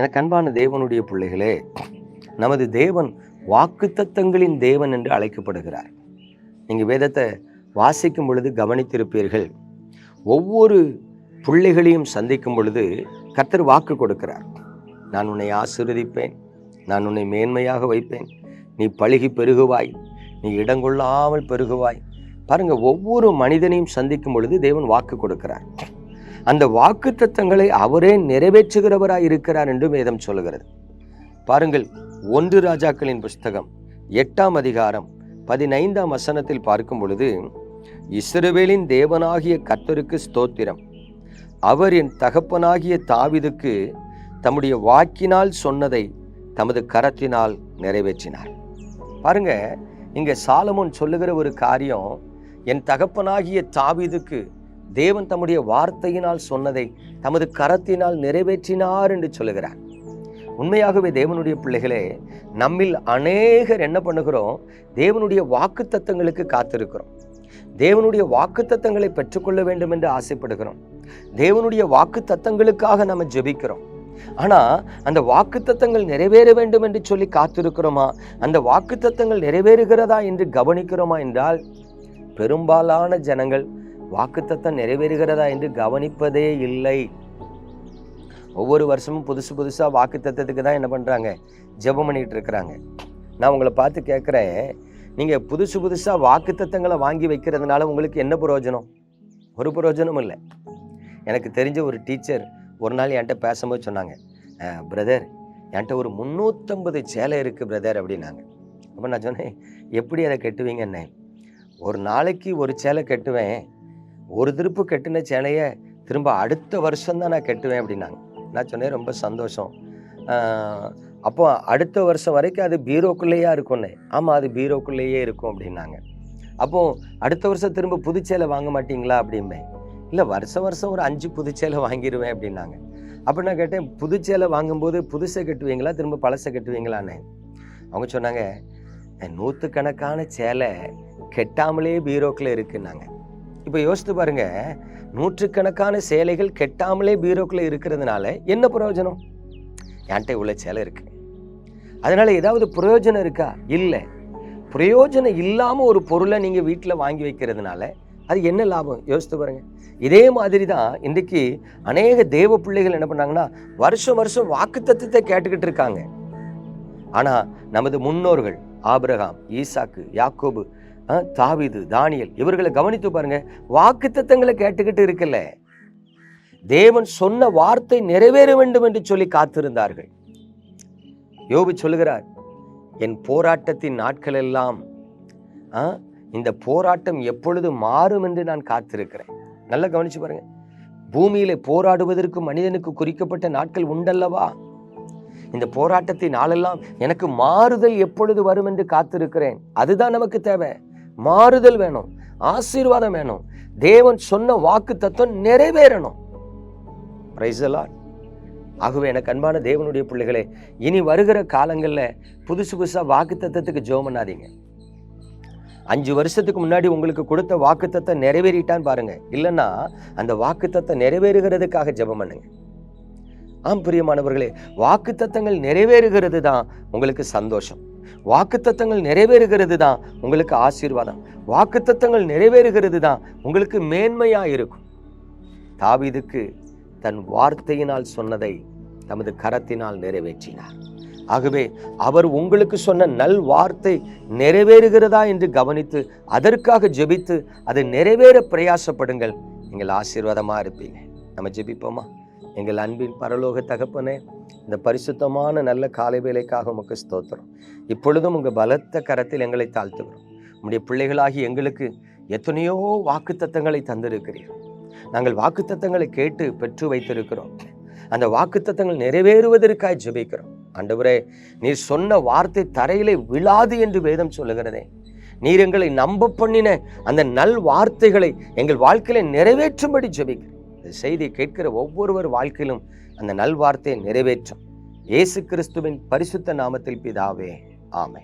எனக்கு அன்பான தேவனுடைய பிள்ளைகளே நமது தேவன் வாக்குத்தத்தங்களின் தேவன் என்று அழைக்கப்படுகிறார். நீங்கள் வேதத்தை வாசிக்கும் பொழுது கவனித்திருப்பீர்கள் ஒவ்வொரு பிள்ளைகளையும் சந்திக்கும் பொழுது கர்த்தர் வாக்கு கொடுக்கிறார். நான் உன்னை ஆசீர்வதிப்பேன் நான் உன்னை மேன்மையாக வைப்பேன் நீ பழுகி பெருகுவாய் நீ இடங்கொள்ளாமல் பெருகுவாய். பாருங்கள் ஒவ்வொரு மனிதனையும் சந்திக்கும் பொழுது தேவன் வாக்கு கொடுக்கிறார். அந்த வாக்கு தத்தங்களை அவரே நிறைவேற்றுகிறவராய் இருக்கிறார் என்று வேதம் சொல்லுகிறது. பாருங்கள் ஒன்று ராஜாக்களின் புஸ்தகம் எட்டாம் அதிகாரம் பதினைந்தாம் வசனத்தில் பார்க்கும் பொழுது இஸ்ரவேலின் தேவனாகிய கத்தருக்கு ஸ்தோத்திரம். அவர் என் தகப்பனாகிய தாவிதுக்கு தம்முடைய வாக்கினால் சொன்னதை தமது கரத்தினால் நிறைவேற்றினார். பாருங்க இங்க சாலமோன் சொல்லுகிற ஒரு காரியம் என் தகப்பனாகிய தாவிதுக்கு தேவன் தம்முடைய வார்த்தையினால் சொன்னதை தமது கரத்தினால் நிறைவேற்றினார் என்று சொல்லுகிறார். உண்மையாகவே தேவனுடைய பிள்ளைகளே நம்மில் அநேகர் என்ன பண்ணுகிறோம்? தேவனுடைய வாக்குத்தத்தங்களுக்கு காத்திருக்கிறோம். தேவனுடைய வாக்குத்தத்தங்களை பெற்றுக்கொள்ள வேண்டும் என்று ஆசைப்படுகிறோம். தேவனுடைய வாக்குத்தத்தங்களுக்காக நம்ம ஜெபிக்கிறோம். ஆனால் அந்த வாக்குத்தத்தங்கள் நிறைவேற வேண்டும் என்று சொல்லி காத்திருக்கிறோமா? அந்த வாக்குத்தத்தங்கள் நிறைவேறுகிறதா என்று கவனிக்கிறோமா என்றால் பெரும்பாலான ஜனங்கள் வாக்குத்தத்தம் நிறைவேறுகிறதா என்று கவனிப்பதே இல்லை. ஒவ்வொரு வருஷமும் புதுசு புதுசாக வாக்குத்தத்தத்துக்கு தான் என்ன பண்ணுறாங்க ஜெபம் பண்ணிகிட்டு இருக்கிறாங்க. நான் உங்களை பார்த்து கேட்குறேன். நீங்கள் புதுசு புதுசாக வாக்குத்தத்தங்களை வாங்கி வைக்கிறதுனால உங்களுக்கு என்ன பிரயோஜனம் ஒரு பிரயோஜனம் இல்லை. எனக்கு தெரிஞ்ச ஒரு டீச்சர் ஒரு நாள் என்கிட்ட பேசும்போது சொன்னாங்க பிரதர் என்கிட்ட ஒரு முந்நூற்றம்பது சேலை இருக்குது பிரதர் அப்படின்னாங்க. அப்போ நான் சொன்னேன் எப்படி அதை கட்டுவீங்கன்னே? ஒரு நாளைக்கு ஒரு சேலை கட்டுவேன். ஒரு திருப்பு கட்டின சேலையை திரும்ப அடுத்த வருஷம் தான் நான் கட்டுவேன் அப்படின்னாங்க. நான் சொன்னேன் ரொம்ப சந்தோஷம். அப்போ அடுத்த வருஷம் வரைக்கும் அது பீரோக்குள்ளேயே இருக்கும்னே. ஆமாம் அது பீரோக்குள்ளேயே இருக்கும் அப்படின்னாங்க. அப்போ அடுத்த வருஷம் திரும்ப புது சேலை வாங்க மாட்டீங்களா அப்படிம்பேன் இல்லை வருஷம் வருஷம் ஒரு அஞ்சு புது சேலை வாங்கிடுவேன் அப்படின்னாங்க. அப்போ நான் கேட்டேன் புது சேலை வாங்கும்போது புதுசை கட்டுவீங்களா? திரும்ப பழசை கட்டுவீங்களான்னு? அவங்க சொன்னாங்க நூற்றுக்கணக்கான சேலை கெட்டாமலே பீரோக்கில் இருக்குன்னாங்க. இப்போ யோசித்து பாருங்க. நூற்றுக்கணக்கான சேலைகள் கெட்டாமலே பீரோக்குள்ள இருக்கிறதுனால என்ன பிரயோஜனம் என்கிட்ட இவ்வளோ சேலை இருக்கு. அதனால ஏதாவது பிரயோஜனம் இருக்கா? இல்லை. பிரயோஜனம் இல்லாமல் ஒரு பொருளை நீங்கள் வீட்டில் வாங்கி வைக்கிறதுனால அது என்ன லாபம்? யோசித்து பாருங்க. இதே மாதிரி தான் இன்றைக்கு அநேக தேவ பிள்ளைகள் என்ன பண்ணாங்கன்னா வருஷம் வருஷம் வாக்குத்தத்தத்தை கேட்டுக்கிட்டு இருக்காங்க. ஆனா நமது முன்னோர்கள் ஆபிரகாம் ஈசாக்கு யாக்கோபு தாவிது தானியல் இவர்களை கவனித்து பாருங்க. வாக்குத்தத்தங்களை கேட்டுக்கிட்டு இருக்கல தேவன் சொன்ன வார்த்தை நிறைவேற வேண்டும் என்று சொல்லி காத்திருந்தார்கள். யோபு சொல்லுகிறார் என் போராட்டத்தின் நாட்கள் எல்லாம் ஆ, இந்த போராட்டம் எப்பொழுது மாறும் என்று நான் காத்திருக்கிறேன். நல்லா கவனிச்சு பாருங்க. பூமியிலே போராடுவதற்கு மனிதனுக்கு குறிக்கப்பட்ட நாட்கள் உண்டல்லவா? இந்த போராட்டத்தின் நாளெல்லாம் எனக்கு மாறுதல் எப்பொழுது வரும் என்று காத்திருக்கிறேன். அதுதான் நமக்கு தேவை. மாறுதல் வேணும் ஆசீர்வாதம் வேணும். தேவன் சொன்ன வாக்கு தத்துவம் நிறைவேறணும். ஆகவே எனக்கு அன்பான தேவனுடைய பிள்ளைகளே இனி வருகிற காலங்களில் புதுசு புதுசாக வாக்கு தத்துவத்துக்கு ஜெபம் பண்ணாதீங்க. அஞ்சு வருஷத்துக்கு முன்னாடி உங்களுக்கு கொடுத்த வாக்குத்தத்தை நிறைவேறிட்டான்னு பாருங்க. இல்லைன்னா அந்த வாக்குத்தத்தை நிறைவேறுகிறதுக்காக ஜெபம் பண்ணுங்க. ஆம் பிரியமானவர்களே வாக்குத்தத்தங்கள் நிறைவேறுகிறது தான் உங்களுக்கு சந்தோஷம். வாக்குத்தத்தங்கள் நிறைவேறுகிறது தான் உங்களுக்கு ஆசீர்வாதம். வாக்குத்தத்தங்கள் நிறைவேறுகிறது தான் உங்களுக்கு மேன்மையா இருக்கும். தாவிதுக்கு தன் வார்த்தையினால் சொன்னதை தமது கரத்தினால் நிறைவேற்றினார். ஆகவே அவர் உங்களுக்கு சொன்ன நல் வார்த்தை நிறைவேறுகிறதா என்று கவனித்து அதற்காக ஜெபித்து அது நிறைவேற பிரயாசப்படுங்கள். நீங்கள் ஆசீர்வாதமா இருப்பீங்க. நம்ம ஜெபிப்போமா? எங்கள் அன்பின் பரலோக தகப்பனே இந்த பரிசுத்தமான நல்ல காலை வேலைக்காக உமக்கு ஸ்தோத்திரம். இப்பொழுதும் உங்கள் பலத்த கரத்தில் எங்களை தாழ்த்துகிறோம். உங்களுடைய பிள்ளைகளாகி எங்களுக்கு எத்தனையோ வாக்குத்தத்தங்களை தந்திருக்கிறீர்கள். நாங்கள் வாக்குத்தத்தங்களை கேட்டு பெற்று வைத்திருக்கிறோம். அந்த வாக்குத்தத்தங்கள் நிறைவேறுவதற்காக ஜெபிக்கிறோம். அண்டவரே நீர் சொன்ன வார்த்தை தரையிலே விழாது என்று வேதம் சொல்லுகிறதே. நீர் எங்களை நம்ப பண்ணின அந்த நல் வார்த்தைகளை எங்கள் வாழ்க்கையில நிறைவேற்றும்படி ஜெபிக்கிறேன் இந்த செய்தியை கேட்கிற ஒவ்வொருவர் வாழ்க்கையிலும் அந்த நல்வார்த்தையை நிறைவேற்றும். இயேசு கிறிஸ்துவின் பரிசுத்த நாமத்தில் பிதாவே ஆமை